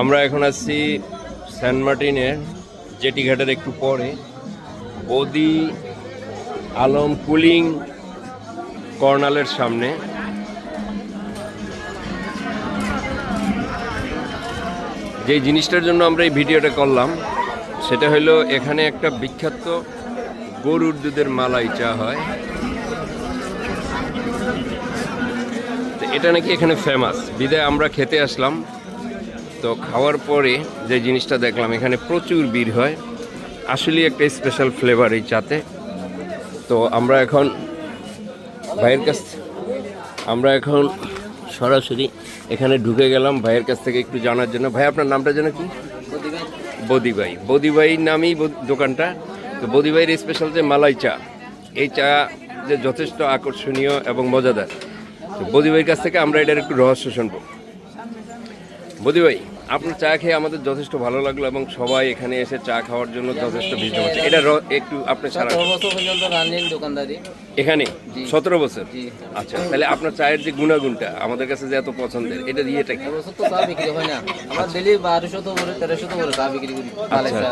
আমরা এখন আছি সেন্ট মার্টিনের জেটি ঘাটের একটু পরে। বদি আলম কুলিং কর্নালের সামনে। যে জিনিসটার জন্য আমরা এই ভিডিওটা করলাম, সেটা হলো এখানে একটা বিখ্যাত গরুর দুধের মালাই চা হয়। এটা নাকি এখানে ফেমাস বিদায় আমরা খেতে আসলাম। তো খাওয়ার পরে যে জিনিসটা দেখলাম, এখানে প্রচুর ভিড় হয়। আসলে একটা স্পেশাল ফ্লেভার এই চাতে। তো আমরা এখন ভাইয়ের কাছ আমরা এখন সরাসরি এখানে ঢুকে গেলাম ভাইয়ের কাছ থেকে একটু জানার জন্য। ভাই, আপনার নামটা যেন কি? বদি ভাই বদি ভাই নামেই দোকানটা। তো বদি ভাইয়ের স্পেশাল যে মালাই চা, এই চা যে যথেষ্ট আকর্ষণীয় এবং মজাদার। তো বদি ভাইয়ের কাছ থেকে আমরা এটার একটু রহস্য শুনব। বদি ভাই আপনার চা খেয়ে আমাদের যথেষ্ট ভালো লাগল এবং সবাই এখানে এসে চা খাওয়ার জন্য যথেষ্ট ভিড় হচ্ছে এটা একটু আপনি সতেরো বছর পর্যন্ত রানিং দোকানদারি। এখানে। সতেরো বছর? জি। আচ্ছা তাহলে আপনার চায়ের যে গুণাগুণটা আমাদের কাছে যে এত পছন্দের এটা দিয়ে এটা কি এবছর তো চা বিক্রি হয় না। আমরা ডেলি বারোশো তো করে তেরোশো তো করে চা বিক্রি করি। চা। আচ্ছা।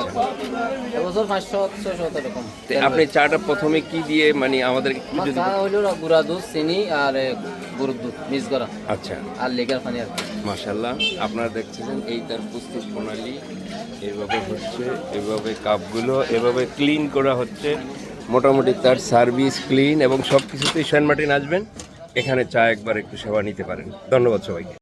এবছর পাঁচশো ছয়শো এরকম। আপনি চাটা প্রথমে কি দিয়ে মানে আমাদের চা হইল গুঁড়া দুধ চিনি আর গরুর দুধ মিক্স করা। আচ্ছা। আর লেগার পানি আর। মাশাল্লাহ আপনারা দেখতেছেন এই তার প্রস্তুত প্রণালী, এভাবে হচ্ছে, এভাবে কাপগুলো, এভাবে ক্লিন করা হচ্ছে। মোটামুটি তার সার্ভিস ক্লিন এবং সব কিছুতেই সেন্ট মার্টিন আসবেন। এখানে চা একবার একটু সেবা নিতে পারেন। ধন্যবাদ সবাইকে।